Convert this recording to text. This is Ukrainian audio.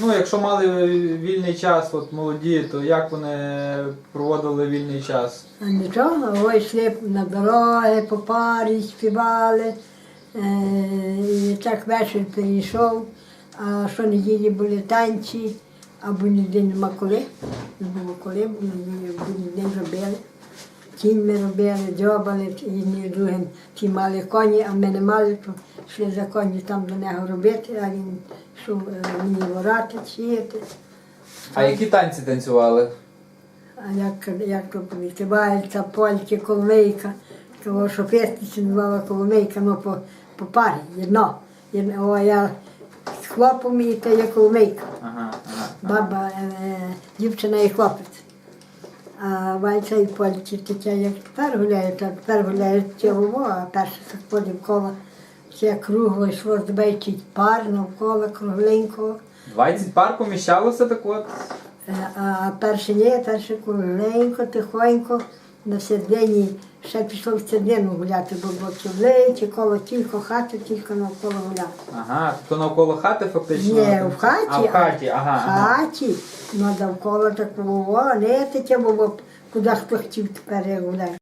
Ну, якщо мали вільний час, от молоді, то як вони проводили вільний час? Нічого, ой, йшли на дороги, по парі, співали. Е, і так вечір прийшов, а щонеділі були танці, або ніде нема коли. Не було коли, бо неділі будь день робили. Кінь ми робили, дзьобали, і другим. Ті мали коні, а ми не мали, то йшли за коні там до нього робити, а він йшов е, мені ворати, сіяти. А які танці танцювали? А як, як то відкривається польки, коломийка, того, що пестиця називала коломийка, ну по, по парі, єдно. Єдно, О, я з хлопом і то є коломийка. Ага, ага. Баба, е, дівчина і хлопець. А вальця і польки таке, як тепер гуляє, то тепер гуляє цього, а перше так потім все кругло йшло, збейчить пар навколо кругленького. 20 пар поміщалося так от? Е, А перше ні, перше кругленько, тихонько, на середині ще пішло в середину гуляти, бо було чи коло тільки хати, тільки навколо гуляти. Ага, то навколо хати фактично? Ні, в хаті. А в хаті, ага. В хаті, ну довкола такого, не таке було, куди хто хотів тепер гуляти.